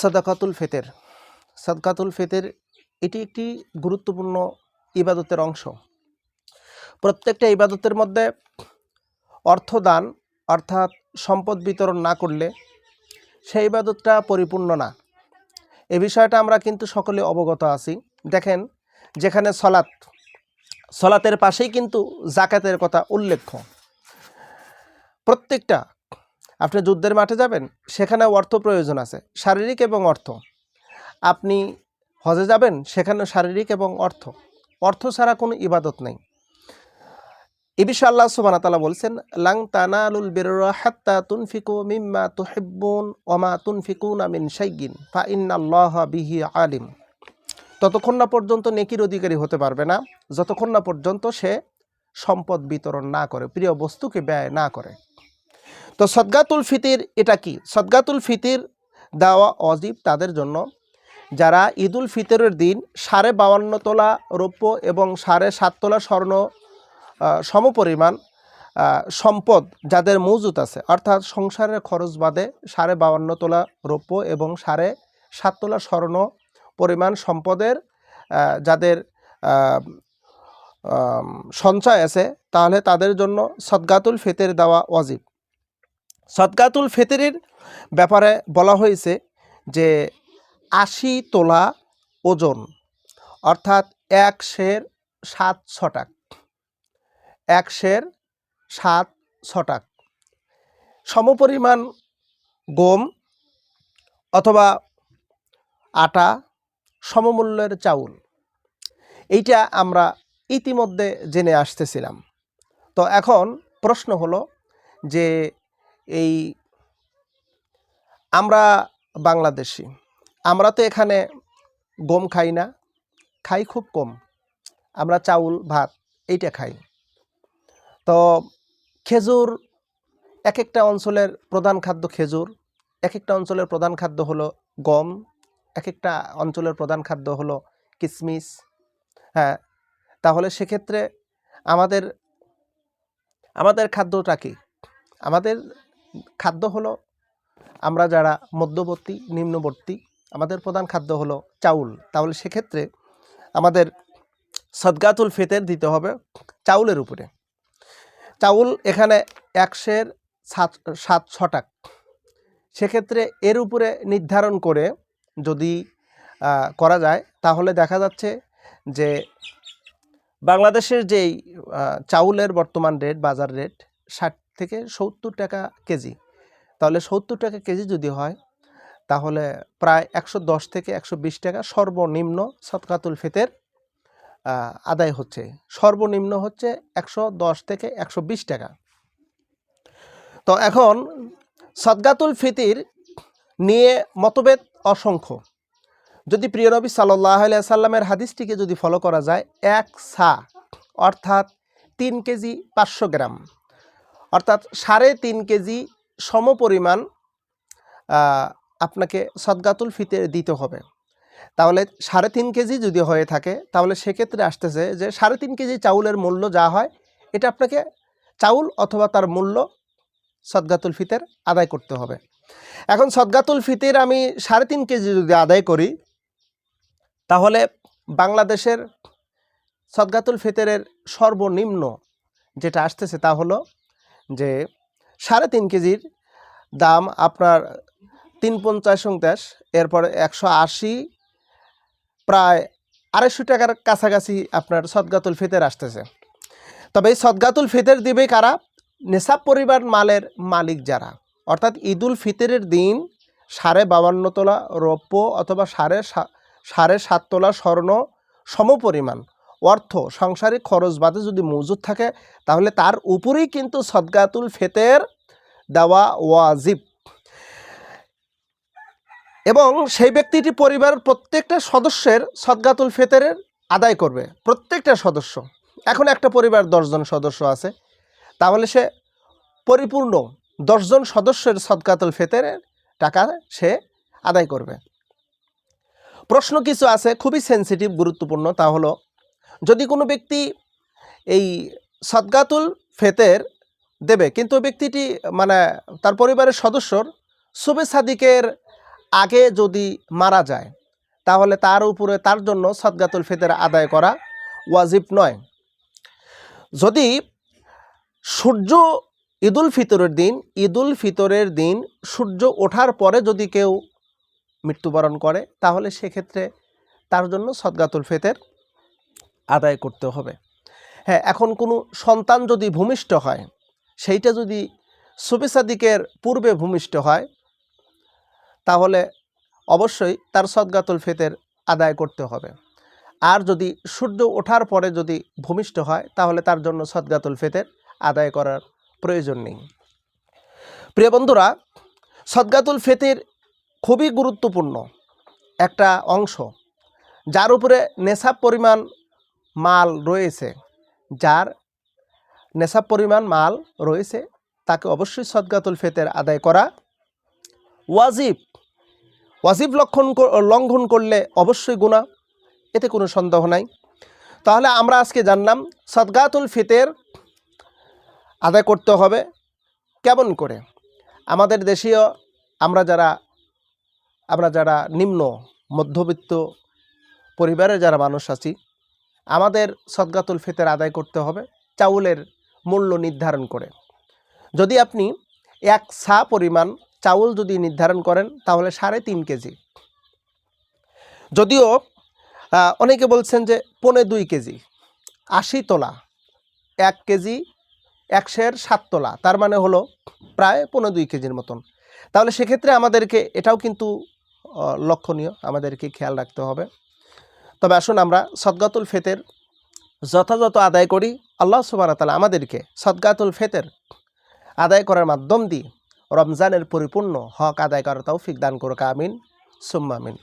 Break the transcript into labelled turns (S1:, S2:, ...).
S1: সাদাকাতুল ফেতের। সাদকাতুল ফেতের এটি একটি গুরুত্বপূর্ণ ইবাদতের অংশ। প্রত্যেকটা ইবাদতের মধ্যে অর্থদান অর্থাৎ সম্পদ বিতরণ না করলে সেই ইবাদতটা পরিপূর্ণ না। এ বিষয়টা আমরা কিন্তু সকলে অবগত আছি। দেখেন, যেখানে সলাৎ, সলাতের পাশেই কিন্তু জাকাতের কথা উল্লেখ্য। প্রত্যেকটা আপনি যুদ্ধের মাঠে যাবেন, সেখানে অর্থ প্রয়োজন আছে, শারীরিক এবং অর্থ। আপনি হজে যাবেন, সেখানে শারীরিক এবং অর্থ। অর্থ ছাড়া কোনো ইবাদত নেই। এ বিষয়ে আল্লাহ সুবহানাহু ওয়া তাআলা বলছেন, লাং তানালুল হাত্তা তুনফিকু মিম্মা তুহিব্বুন ওয়া মা তুনফিকুনা মিন শাইইন, ফা ইন্নাল্লাহা বিহি আলিম। ততক্ষণ না পর্যন্ত নেকির অধিকারী হতে পারবে না, যতক্ষণ না পর্যন্ত সে সম্পদ বিতরণ না করে, প্রিয় বস্তুকে ব্যয় না করে। তো সদগাতুল ফিতির এটা কি? সদগাতুল ফিতির দেওয়া অজীব তাদের জন্য। যারা ঈদুল ফিতরের দিন সাড়ে বাউান্ন তোলা রৌপ্য এবং সাড়ে সাত তোলা স্বর্ণ সমপরিমাণ সম্পদ যাদের মজুত আছে, অর্থাৎ সংসারের খরচ বাদে সাড়ে বাউান্ন তোলা রৌপ্য এবং সাড়ে সাত তোলা স্বর্ণ পরিমাণ সম্পদের যাদের সঞ্চয় আছে, তাহলে তাদের জন্য সদগাতুল ফিতের দেওয়া অজীব। সদকাতুল ফেতেরের ব্যাপারে বলা হয়েছে যে আশি তোলা ওজন, অর্থাৎ এক শের সাত ছটাক এক শের সাত ছটাক সমপরিমাণ গম অথবা আটা সমমূল্যের চাউল, এইটা আমরা ইতিমধ্যে জেনে আসতেছিলাম। তো এখন প্রশ্ন হলো যে এই আমরা বাংলাদেশি। আমরা তো এখানে গম খাই না, খাই খুব কম। আমরা চাউল, ভাত এইটা খাই। তো খেজুর এক একটা অঞ্চলের প্রধান খাদ্য খেজুর এক একটা অঞ্চলের প্রধান খাদ্য হলো গম এক একটা অঞ্চলের প্রধান খাদ্য হলো কিশমিশ হ্যাঁ তাহলে সেক্ষেত্রে আমাদের আমাদের খাদ্যটা কি? আমাদের খাদ্য হলো আমরা যারা মধ্যবর্তী, নিম্নবর্তী, আমাদের প্রধান খাদ্য হলো চাউল। তাহলে সেক্ষেত্রে আমাদের সদগাতুল ফেতের দিতে হবে চাউলের উপরে। চাউল এখানে একশের সাত সাত ছটাক সেক্ষেত্রে এর উপরে নির্ধারণ করে যদি করা যায়, তাহলে দেখা যাচ্ছে যে বাংলাদেশের যেই চাউলের বর্তমান রেট বাজার রেট ষাট থেকে সত্তর টাকা কেজি। তাহলে সত্তর টাকা কেজি যদি হয়, তাহলে প্রায় একশো দশ থেকে একশো বিশ টাকা সর্বনিম্ন সৎকাতুল ফিতের আদায় হচ্ছে। সর্বনিম্ন হচ্ছে একশো দশ থেকে একশো বিশ টাকা। তো এখন সদগাতুল ফিতির নিয়ে মতভেদ অসংখ্য। যদি প্রিয় নবী সাল্লাহ সাল্লামের হাদিসটিকে যদি ফলো করা যায়, এক সা অর্থাৎ তিন কেজি পাঁচশো গ্রাম। অর্থাৎ সাড়ে তিন কেজি সমপরিমাণ আহ, আপনাকে সদগাতুল ফিতে দিতে হবে। তাহলে সাড়ে তিন কেজি যদি হয়ে থাকে তাহলে সেক্ষেত্রে আসতেছে যে সাড়ে তিন কেজি চাউলের মূল্য যা হয় এটা আপনাকে চাউল অথবা তার মূল্য সদগাতুল ফিতের আদায় করতে হবে। এখন সদগাতুল ফিতের আমি সাড়ে তিন কেজি যদি আদায় করি তাহলে বাংলাদেশের সদগাতুল ফিতরের সর্বনিম্ন যেটা আসতেছে তা হলো যে সাড়ে তিন কেজির দাম আপনার তিন পঞ্চাশ উনতাশ এরপরে একশো আশি, প্রায় আড়াইশো টাকার কাছাকাছি আপনার সদগাতুল ফিতের আসতেছে। তবে এই সদগাতুল ফিতের দিবে কারা? নেশাব পরিবার মালের মালিক যারা। অর্থাৎ ঈদুল ফিতরের দিন সাড়ে বাবান্ন তোলা রৌপ্য অথবা সাড়ে সাড়ে সাত তোলা স্বর্ণ সমপরিমাণ। অর্থ, সংসারিক খরচ বাদে যদি মজুদ থাকে, তাহলে তার উপরেই কিন্তু সদগাতুল ফেতের দেওয়া ওয়াজিব। এবং সেই ব্যক্তিটি পরিবারের প্রত্যেকটা সদস্যের সদগাতুল ফেতেরের আদায় করবে, প্রত্যেকটা সদস্য। এখন একটা পরিবার দশজন সদস্য আছে, তাহলে সে পরিপূর্ণ দশজন সদস্যের সদকাতুল ফেতেরের টাকা সে আদায় করবে। প্রশ্ন কিছু আছে, খুবই সেনসিটিভ গুরুত্বপূর্ণ, তা হলো যদি কোনো ব্যক্তি এই সদগাতুল ফেতের দেবে, কিন্তু ব্যক্তিটি মানে তার পরিবারের সদস্যর সুবে সাদিকের আগে যদি মারা যায়, তাহলে তার উপরে তার জন্য সদগাতুল ফেতের আদায় করা ওয়াজিব নয়। যদি সূর্য ঈদুল ফিতরের দিন, ঈদুল ফিতরের দিন সূর্য ওঠার পরে যদি কেউ মৃত্যুবরণ করে, তাহলে সেক্ষেত্রে তার জন্য সদগাতুল ফিতর আদায় করতে হবে। হ্যাঁ এখন কোনো সন্তান যদি ভূমিষ্ঠ হয়, সেইটা যদি সুবিসাদিকের পূর্বে ভূমিষ্ঠ হয়, তাহলে অবশ্যই তার সদগাতুল ফিতর আদায় করতে হবে। আর যদি সূর্য ওঠার পরে যদি ভূমিষ্ঠ হয়, তাহলে তার জন্য সদগাতুল ফিতর আদায় করার প্রয়োজন নেই। প্রিয় বন্ধুরা, সদগাতুল ফিতর খুবই গুরুত্বপূর্ণ একটা অংশ, যার উপরে নেশাব পরিমাণ মাল রয়েছে, যার নেশাব পরিমাণ মাল রয়েছে, তাকে অবশ্যই সদগাতুল ফেতের আদায় করা ওয়াজিব। ওয়াজিব লক্ষণ লঙ্ঘন করলে অবশ্যই গুণা এতে কোনো সন্দেহ নাই। তাহলে আমরা আজকে জানলাম, সদগাতুল ফিতের আদায় করতে হবে কেমন করে? আমাদের দেশীয়, আমরা যারা আমরা যারা নিম্ন, মধ্যবিত্ত পরিবারের যারা মানুষ আছি আমাদের সদগাতুল ফিতের আদায় করতে হবে চাউলের মূল্য নির্ধারণ করে। যদি আপনি এক সা পরিমাণ চাউল যদি নির্ধারণ করেন, তাহলে সাড়ে তিন কেজি। যদিও অনেকে বলছেন যে পনে দুই কেজি, আশি তোলা, এক কেজি, একশের সাত তোলা, তার মানে হলো প্রায় পৌনে দুই কেজির মতন। তাহলে সেক্ষেত্রে আমাদেরকে, এটাও কিন্তু লক্ষণীয়, আমাদেরকে খেয়াল রাখতে হবে। তবে আসুন আমরা সদগাতুল ফেতের যথাযথ আদায় করি। আল্লাহ সুবাহতালা আমাদেরকে সদগাতুল ফেতের আদায় করার মাধ্যম দিয়ে রমজানের পরিপূর্ণ হক আদায় করার তৌফিক দান করুক। আমিন। সুম্মা আমিন।